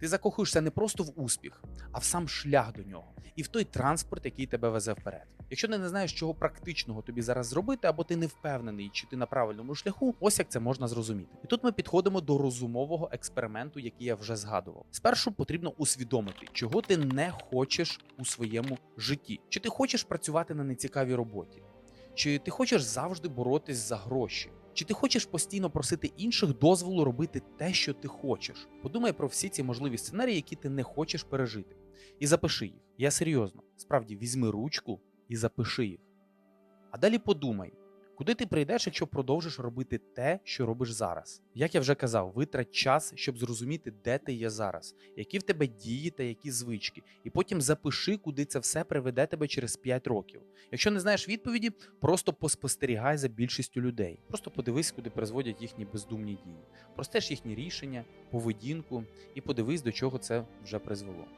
Ти закохуєшся не просто в успіх, а в сам шлях до нього і в той транспорт, який тебе везе вперед. Якщо ти не знаєш, чого практичного тобі зараз зробити, або ти не впевнений, чи ти на правильному шляху, ось як це можна зрозуміти. І тут ми підходимо до розумового експерименту, який я вже згадував. Спершу потрібно усвідомити, чого ти не хочеш у своєму житті. Чи ти хочеш працювати на нецікавій роботі? Чи ти хочеш завжди боротись за гроші? Чи ти хочеш постійно просити інших дозволу робити те, що ти хочеш? Подумай про всі ці можливі сценарії, які ти не хочеш пережити, і запиши їх. Я серйозно, справді візьми ручку і запиши їх. А далі подумай, куди ти прийдеш, якщо продовжиш робити те, що робиш зараз. Як я вже казав, витрать час, щоб зрозуміти, де ти є зараз, які в тебе дії та які звички, і потім запиши, куди це все приведе тебе через 5 років. Якщо не знаєш відповіді, просто поспостерігай за більшістю людей. Просто подивись, куди призводять їхні бездумні дії. Простеж їхні рішення, поведінку і подивись, до чого це вже призвело.